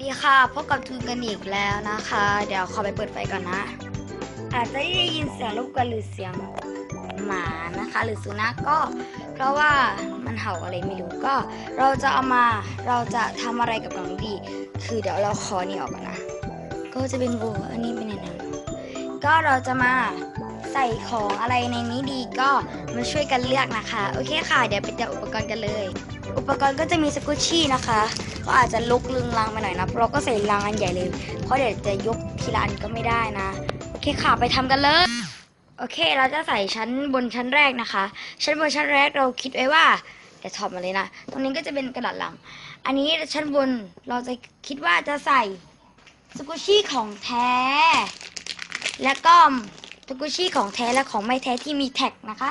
ดีค่ะพบกับทูนกันอีกแล้วนะคะ เดี๋ยวขอไปเปิดไฟก่อนนะ อาจจะได้ยินเสียงรบกวนหรือเสียงหมานะคะ หรือสุนัขก็ เพราะว่ามันเห่าอะไรไม่รู้ก็ เราจะเอามาเราจะทำอะไรกับน้องดี คือเดี๋ยวเราขอนี่ออกก่อนนะ ก็จะเป็นโบอันนี้เป็นนหนังก็เราจะมา ใส่ของอะไรในนี้ดีก็มาช่วยกันเลือกนะคะ โอเคค่ะ เดี๋ยวไปเจออุปกรณ์กันเลย อุปกรณ์ก็จะมีสกุชชี่นะคะ ก็อาจจะลุกลึงลังไปหน่อยนะเพราะเราก็ใส่ลังอันใหญ่เลย เพราะเดี๋ยวจะยกทีละอันก็ไม่ได้นะ โอเคค่ะ ไปทำกันเลย โอเค เราจะใส่ชั้นบนชั้นแรกนะคะ ชั้นบนชั้นแรกเราคิดไว้ว่าเดี๋ยวถอดมาเลยนะ ตรงนี้ก็จะเป็นกระดาษลัง อันนี้ชั้นบนเราจะคิดว่าจะใส่สกุชี่ของแท้ และก็ สกุชชี่ของแท้และของไม่แท้ที่มีแท็กนะคะ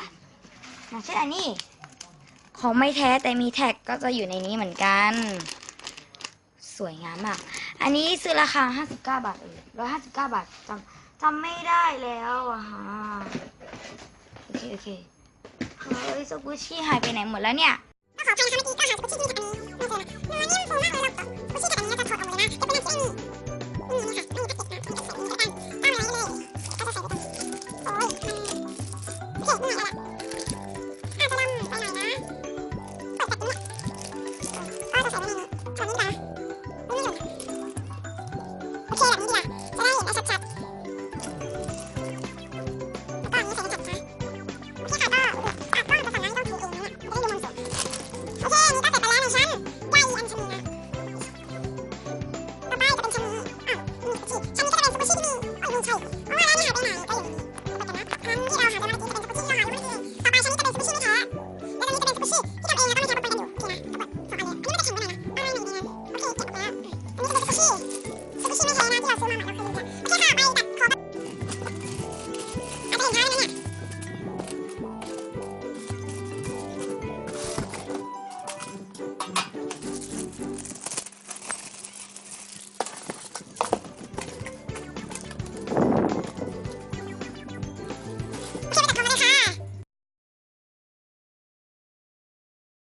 อย่างเช่นอันนี้ ของไม่แท้แต่มีแท็กก็จะอยู่ในนี้เหมือนกัน สวยงามมาก อันนี้ซื้อราคา 59 บาทเอง159 บาทจำจำไม่ได้แล้วอะฮะโอเคโอเคเฮ้ยสกุชชี่หายไปไหนหมดแล้วเนี่ยก็ขออภัยนะคะเมื่อกี้ก็หาสกุชี่ที่อันนี้ไม่เจอ มันโ